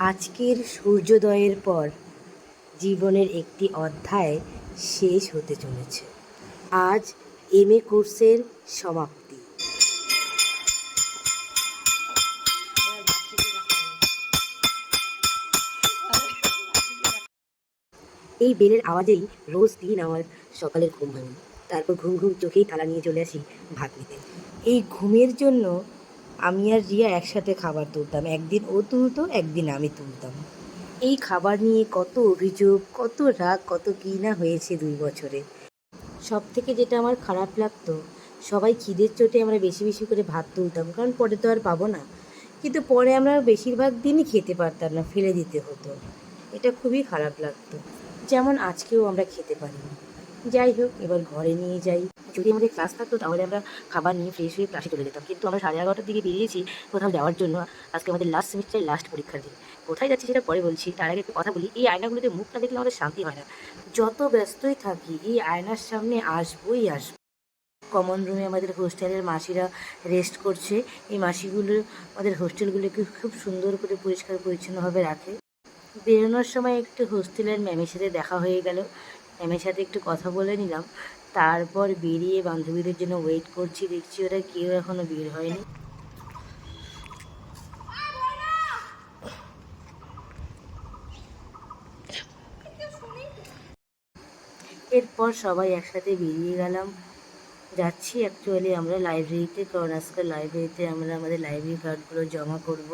আজকের সূর্যোদয়ের পর জীবনের একটি অধ্যায় শেষ হতে চলেছে। আজ এম এ কোর্সের সমাপ্তি। এই বেলের আওয়াজেই রোজ দিন আমার সকালের ঘুম ভাঙে তারপর ঘুম ঘুম চোখেই থালা নিয়ে চলে আসি ভাত নিতে এই ঘুমের জন্য আমি আর রিয়া একসাথে খাবার তুলতাম। একদিন ও তুলতো, একদিন আমি তুলতাম। এই খাবার নিয়ে কত অভিযোগ, কত রাগ, কত কী না হয়েছে দুই বছরে। সব থেকে যেটা আমার খারাপ লাগতো, সবাই খিদের চোটে আমরা বেশি বেশি করে ভাত তুলতাম, কারণ পরে তো আর পাবো না। কিন্তু পরে আমরা বেশিরভাগ দিনই খেতে পারতাম না, ফেলে দিতে হতো। এটা খুবই খারাপ লাগতো। যেমন আজকেও আমরা খেতে পারিনি। যাই হোক, এবার ঘরে নিয়ে যাই। যদি আমাদের ক্লাস থাকতো, তাহলে আমরা খাবার নিয়ে ফ্রেশ হয়ে ক্লাসে চলে যেতাম। কিন্তু আমরা সাড়ে এগারোটার দিকে বেরিয়েছি, কোথাও যাওয়ার জন্য। আজকে আমাদের লাস্ট সেমিস্টারের লাস্ট পরীক্ষার দিন। কোথায় যাচ্ছি সেটা পরে বলছি, তার আগে কথা বলি, এই আয়নাগুলোতে মুখটা দেখলে আমাদের শান্তি হয় না। যত ব্যস্তই থাকি, এই আয়নার সামনে আসবোই আসব। কমন রুমে আমাদের হোস্টেলের মাসিরা রেস্ট করছে। এই মাসিগুলো, আমাদের হোস্টেলগুলোকে খুব সুন্দর করে পরিষ্কার পরিচ্ছন্নভাবে রাখে। বেরোনোর সময় একটু হোস্টেলের ম্যামের সাথে দেখা হয়ে গেল। ম্যামের সাথে একটু কথা বলে নিলাম। তারপর বেরিয়ে বান্ধবীদের জন্য ওয়েট করছি, দেখছি ওরা কেউ এখনও বের হয়নি। এরপর সবাই একসাথে বেরিয়ে গেলাম। যাচ্ছি অ্যাকচুয়ালি আমরা লাইব্রেরিতে কারণ আজকাল লাইব্রেরিতে আমরা আমাদের লাইব্রেরি কার্ডগুলো জমা করব।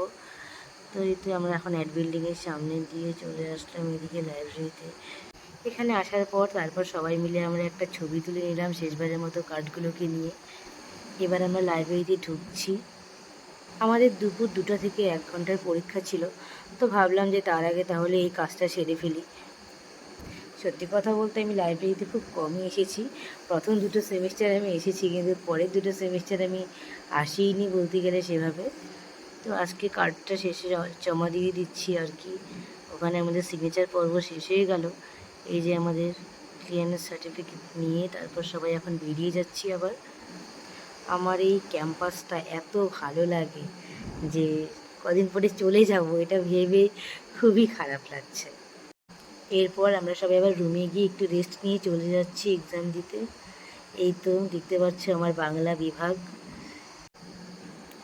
তো এতে আমরা এখন অ্যাড বিল্ডিংয়ের সামনে দিয়ে চলে আসলাম এদিকে লাইব্রেরিতে এখানে আসার পর তারপর সবাই মিলে আমরা একটা ছবি তুলে নিলাম শেষবারের মতো কার্ডগুলোকে নিয়ে। এবার আমরা লাইব্রেরিতে ঢুকছি। আমাদের দুপুর দুটো থেকে এক ঘণ্টার পরীক্ষা ছিল, তো ভাবলাম যে তার আগে তাহলে এই কাজটা সেরে ফেলি। সত্যি কথা বলতে আমি লাইব্রেরিতে খুব কমই এসেছি। প্রথম দুটো সেমিস্টার আমি এসেছি, কিন্তু পরের দুটো সেমিস্টার আমি আসিনি বলতে গেলে সেভাবে। তো আজকে কার্ডটা শেষে জমা দিয়ে দিচ্ছি আর কি। ওখানে আমাদের সিগনেচার পর্ব শেষ হয়ে গেল। এই যে আমাদের ক্লিয়ারেন্স সার্টিফিকেট নিয়ে তারপর সবাই এখন বেরিয়ে যাচ্ছি আবার। আমার এই ক্যাম্পাসটা এত ভালো লাগে যে কদিন পরে চলে যাব, এটা ভেবে খুবই খারাপ লাগছে। এরপর আমরা সবাই আবার রুমে গিয়ে একটু রেস্ট নিয়ে চলে যাচ্ছি এক্সাম দিতে। এই তো দেখতে পাচ্ছ আমার বাংলা বিভাগ।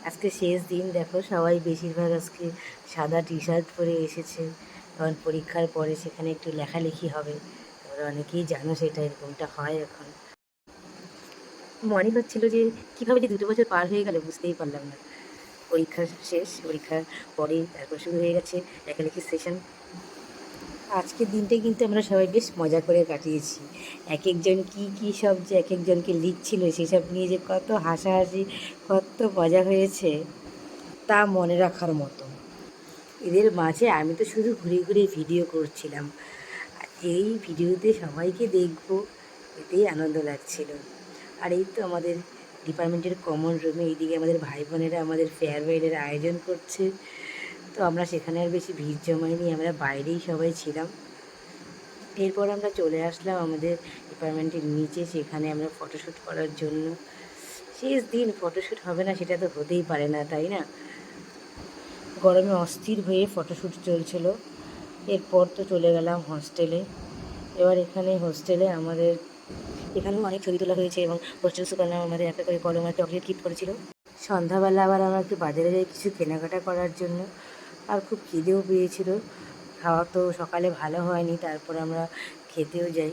আজকে শেষ দিন, দেখো সবাই বেশিরভাগ আজকে সাদা টি শার্ট পরে এসেছে। কারণ পরীক্ষার পরে সেখানে একটু লেখালেখি হবে। তোমরা অনেকেই জানো সেটা এরকমটা হয় এখন। মনে হচ্ছিল যে কীভাবে যে দুটো বছর পার হয়ে গেল বুঝতেই পারলাম না। পরীক্ষা শেষ পরীক্ষার পরে তারপর শুরু হয়ে গেছে লেখালেখির সেশন আজকের দিনটা কিন্তু আমরা সবাই বেশ মজা করে কাটিয়েছি। এক একজন কি কি সব যে এক একজনকে লিখছিল সেসব নিয়ে যে কত হাসাহাসি, কত মজা হয়েছে তা মনে রাখার মতো। এদের মাঝে আমি তো শুধু ঘুরে ঘুরে ভিডিও করছিলাম। এই ভিডিওতে সবাইকে দেখব, এতেই আনন্দ লাগছিল। আর এই তো আমাদের ডিপার্টমেন্টের কমন রুমে এইদিকে আমাদের ভাই বোনেরা আমাদের ফেয়ারওয়েলের আয়োজন করছে। তো আমরা সেখানে আর বেশি ভিড় জমাইনি, আমরা বাইরেই সবাই ছিলাম। এরপর আমরা চলে আসলাম আমাদের ডিপার্টমেন্টের নিচে, সেখানে আমরা ফটোশ্যুট করার জন্য। শেষ দিন ফটোশ্যুট হবে না, সেটা তো হতেই পারে না, তাই না? গরমে অস্থির হয়ে ফটোশ্যুট চলছিল। এরপর তো চলে গেলাম হোস্টেলে এবার এখানে হোস্টেলে আমাদের এখানেও অনেক ছবি তোলা হয়েছে এবং হোস্টেল সুপার আমাদের একটা করে কলম আর চকলেট কিট করেছিল। সন্ধ্যাবেলা আবার আমরা একটু বাজারে যাই কিছু কেনাকাটা করার জন্য আর খুব খিদেও পেয়েছিল। খাওয়া তো সকালে ভালো হয়নি, তারপর আমরা খেতেও যাই।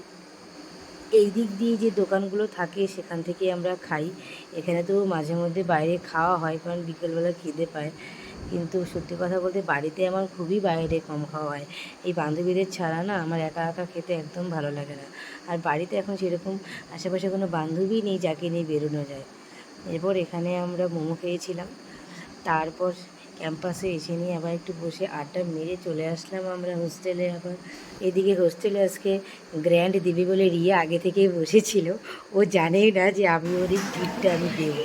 এই দিক দিয়ে যে দোকানগুলো থাকে সেখান থেকে আমরা খাই। এখানে তো মাঝে মধ্যে বাইরে খাওয়া হয় কারণ বিকেলবেলা খিদে পায়। কিন্তু সত্যি কথা বলতে বাড়িতে আমার খুবই বাইরে কম খাওয়া হয়। এই বান্ধবীদের ছাড়া না আমার একা একা খেতে একদম ভালো লাগে না। আর বাড়িতে এখন সেরকম আশেপাশে কোনো বান্ধবী নেই যাকে নিয়ে বেরোনো যায়। এরপর এখানে আমরা মোমো খেয়েছিলাম। তারপর ক্যাম্পাসে এসে নিয়ে আবার একটু বসে আড্ডা মেরে চলে আসলাম আমরা হোস্টেলে আবার। এদিকে হোস্টেলে আজকে গ্র্যান্ড দিবি বলে রিয়া আগে থেকেই বসেছিল। ও জানেই না যে আমি ওর এই আমি দেব।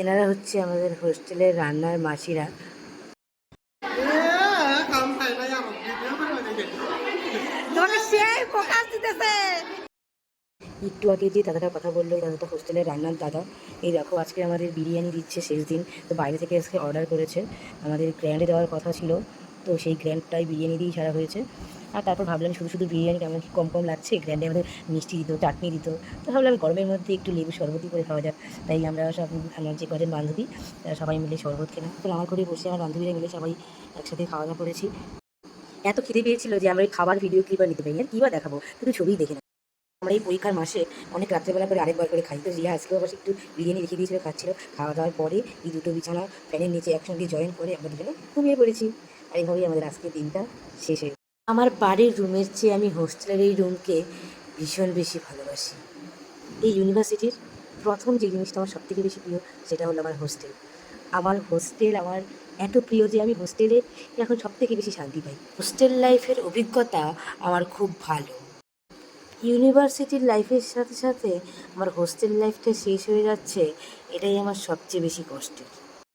এনারা হচ্ছে আমাদের হোস্টেলের রান্নার মাসিরা। একটু আগে যে দাদাটার কথা বলল, দাদাটা হোস্টেলের রান্নার দাদা। এই দেখো, আজকে আমাদের বিরিয়ানি দিচ্ছে শেষ দিন। তো বাইরে থেকে আজকে অর্ডার করেছে। আমাদের গ্র্যান্ডে দেওয়ার কথা ছিল। তো সেই গ্র্যান্ডটাই বিরিয়ানি দিয়েই সারা হয়েছে। আর তারপর ভাবলাম শুধু শুধু বিরিয়ানি কেমন কি কম কম লাগছে। গ্র্যান্ডে আমাদের মিষ্টি দিত, চাটনি দিত। তো ভাবলাম গরমের মধ্যে একটু লেবু শরবতই করে খাওয়া যাক। তাই আমরা সব আমার যে কজন বান্ধবী সবাই মিলে শরবত খেলাম। তো আমার করে বসে আমার বান্ধবীরা মিলে সবাই একসাথে খাওয়া দাওয়া করেছি। এত খিদে পেয়েছিল যে আমরা এই খাবার ভিডিও ক্লিপ নিতে পারি আর কী বা দেখাবো? শুধু ছবিই দেখে না আমরা এই পরীক্ষার মাসে অনেক রাত্রেবেলা করে আরেকবার করে খাই। তো রিয়া আজকেও আবার একটু বিরিয়ানি রেখে দিয়েছিল, খাচ্ছিল। খাওয়া দাওয়ার পরে এই দুটো বিছানা ফ্যানের নিচে একসঙ্গে জয়েন করে আমরা দুজনে ঘুমিয়ে পড়েছি। আর এইভাবেই আমাদের আজকের দিনটা শেষ হয়ে আমার বাড়ির রুমের চেয়ে আমি হোস্টেলের এই রুমকে ভীষণ বেশি ভালোবাসি। এই ইউনিভার্সিটির প্রথম যে জিনিসটা আমার সবথেকে বেশি প্রিয়, সেটা হলো আমার হোস্টেল। আমার হোস্টেল, আমার এত প্রিয় যে আমি হোস্টেলে এখন সব থেকে বেশি শান্তি পাই। হোস্টেল লাইফের অভিজ্ঞতা আমার খুব ভালো। ইউনিভার্সিটির লাইফের সাথে সাথে আমার হোস্টেল লাইফটা শেষ হয়ে যাচ্ছে, এটাই আমার সবচেয়ে বেশি কষ্টের।